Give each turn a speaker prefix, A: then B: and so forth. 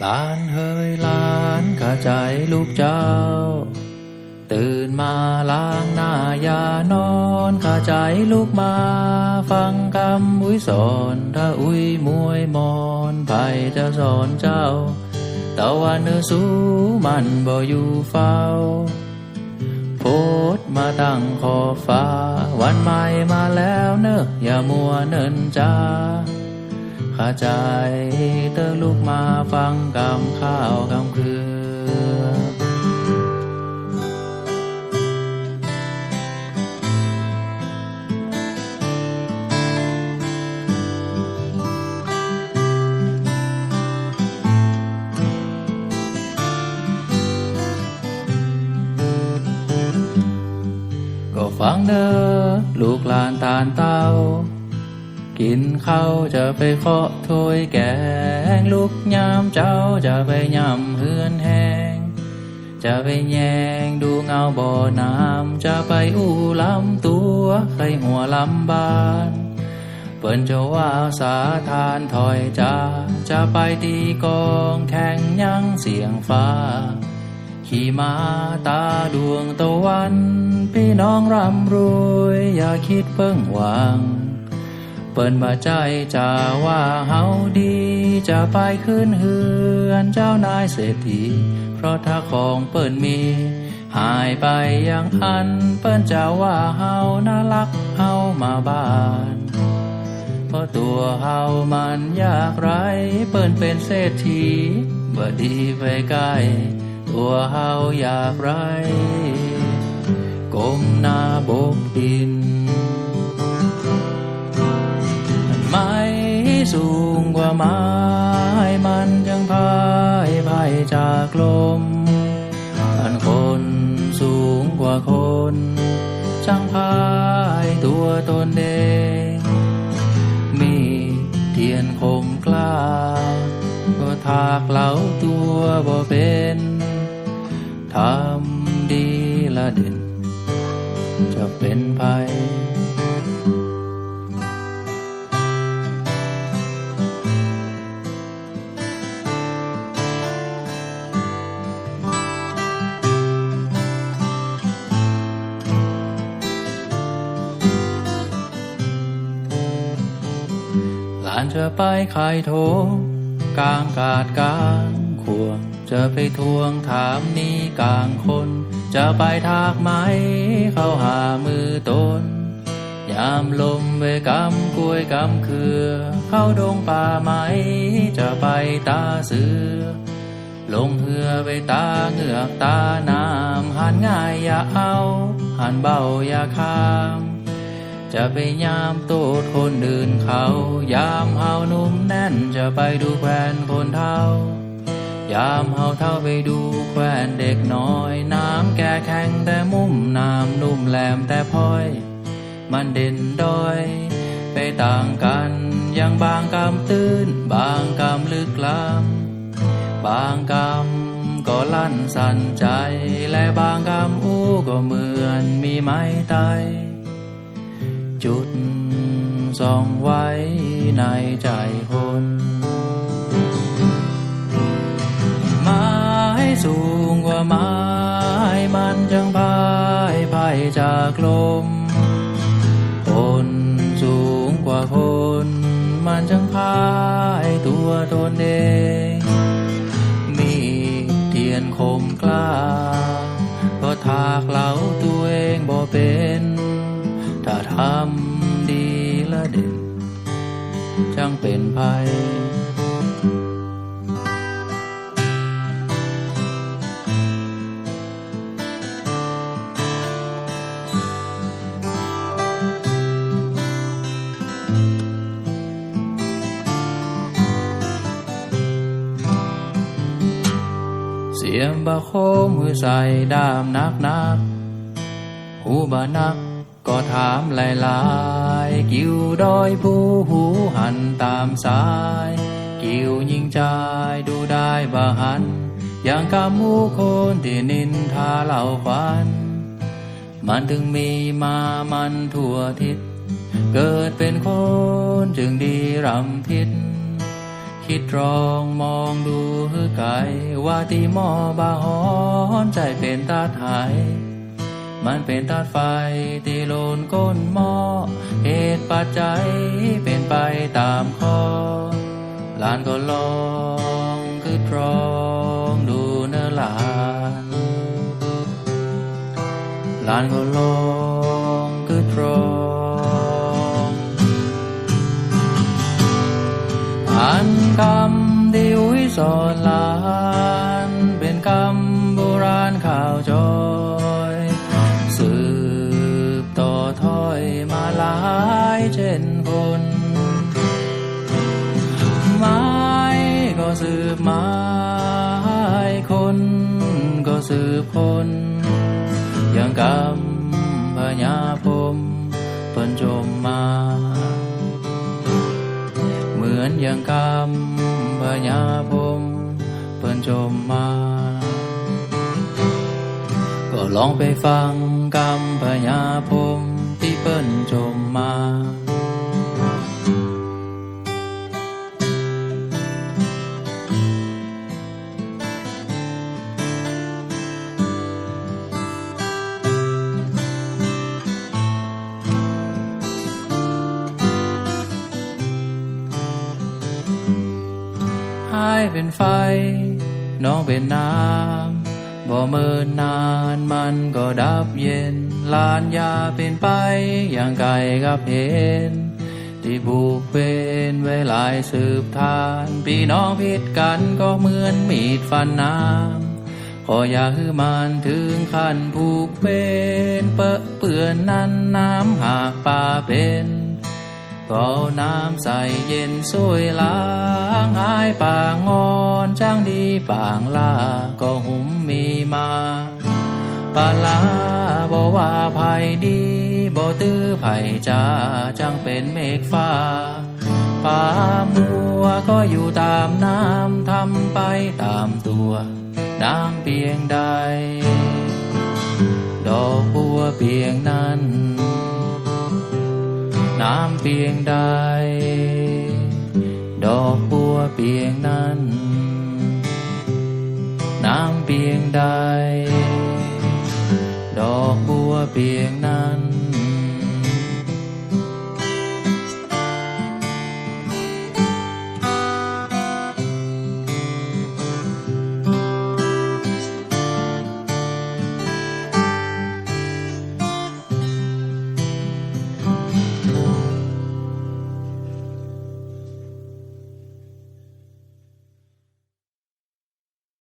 A: หลานเฮยหลานข้าใจลูกเจ้า ตื่นมาล้างหน้ายานอนข้าใจลูกมา ฟังคำอุ้ยสอนถ้าอุ้ยมวยมอนไผจะสอนเจ้าแต่ว่าเอสูมันบ่อยู่เฝ้าโพดมาตั้งขอฟ้า วันใหม่มาแล้วเนอะอย่ามัวเนินจ้า ข้าใจเตอลูกมาฟังกำข้าวกำคือก็ฟังเด้อลูกหลานตาลเต้า กินข้าวจะไปเคาะถ้วยแกงลูกยามเจ้าจะไปยำเฮือนแหงจะไปแยงดูเงาบ่อน้ำจะไปอู้ลำตัวใครหัวลำบานเปิ้นจะว่าสาทานถอยจาจะไปตีกองแข่งยังเสียงฟ้า ขี่มาตาดวงตะวัน พี่น้องร่ำรวยอย่าคิดเพิ่งหวัง เปิ้นบ่าใจจะว่าเฮาดีจะไปขึ้นเฮือนเจ้านายเศรษฐี เพราะถ้าของเปิ้นมี หายไปอย่างอัน เปิ้นจะว่าเฮาน่ารักเฮามาบ้านเพราะตัวเฮามันยากไร เปิ้นเป็นเศรษฐีบ่ดีไปใกลตัวเฮาอยากไรก้มหน้าบกดิน สูงกว่าไม้มันยังพายพายจากลมอันคนสูงกว่าคนช่างพายตัวตนเองมีเทียนคมกล้า ก็ถากเหลาตัวบ่เป็นทำดีละเด่นจะเป็นภัย จะไปขายโถกลางกาดกลางควงจะไปทวงถามนี้กลางคน จะไปทากไม้เข้าหามือตน ยามลมเวกำกล้วยกำเคือ เข้าดงป่าไม้จะไปตาเสือ ลงเหือไปตาเหงือกตาน้ำหันง่ายอย่าเอา หันเบาอย่าข้าม จะไปยามโตดคนอื่นเขา ยามเฮานุ่มแน่นจะไปดูแควนคนเท่า ยามเฮาเท่าไปดูแควนเด็กน้อย น้ำแก่แข็งแต่มุมน้ำนุ่มแหลมแต่พลอย มันเด่นด้อย ไปต่างกันอยังบางกำตื้น บางกำลึกล้ำบางกำก็ลั่นสั่นใจ และบางกำอู้ก็เหมือนมีไม้ไต จุดส่องไว้ในใจคนไม้สูงกว่าไม้มันจังพายพายจากลม คนสูงกว่าคน มันจังพายตัวตนเอง มีเทียนคมกล้า ก็ถากเหลาตัวเองบ่เป็น ทำดีละเด่นจังเป็นภัยเสียงบะโคมือใส่ดามนักนักหูบานัก ก็ถามหลายๆ กิ้วดอยผู้หูหันตามสาย กิ้วยิงใจายดูได้บาหัน อย่างกำมูคนที่นินทาเล่าฟันมันถึงมีมามันทั่วทิศ เกิดเป็นคนจึงดีรำพิษ คิดรองมองดูฮือไก่ว่าที่มอบาหอนใจเป็นตาไทย มันเป็นตาดไฟที่โลนก้นหม้อเหตุปัจจัยเป็นไปตามข้อหลานก็ลองคือตรองดูเนื้อหลานหลานก็ลองคือตรองอ่านคำที่อุ้ยสอนหลาน สืบคนอย่างกำพญาพมเปิ้นจมมา เหมือนอย่างกำพญาพมเปิ้นจมมา ก็ลองไปฟังกำพญาพมที่เปิ้นจมมา เป็นไฟ น้องเป็นน้ำบ่เมินนานมันก็ดับเย็น ลานยาเป็นไป อย่างไก่กับเห็น ที่บุกเป็นไว้หลายสืบทาน พี่น้องพิดกันก็เหมือนมีดฟันน้ำขออย่าให้มันถึงขั้นผูกเป็นเปอะเปื้อนนั้นน้ำหากป่าเป็น ก็เอาน้ำใส่เย็นสวยล้างหายป่างอนจ้างดีป่างลาก็หุมมีมาปาลาบอกว่าภัยดีบ่ตื้อภัยจ้าจังเป็นเมฆฟ้าป่ามัวก็อยู่ตามน้ำทำไปตามตัวน้ำเพียงใด ดอกบัวเพียงนั้น น้ำเพียงใด ดอกบัวเพียงนั้น น้ำเพียงใด ดอกบัวเพียงนั้น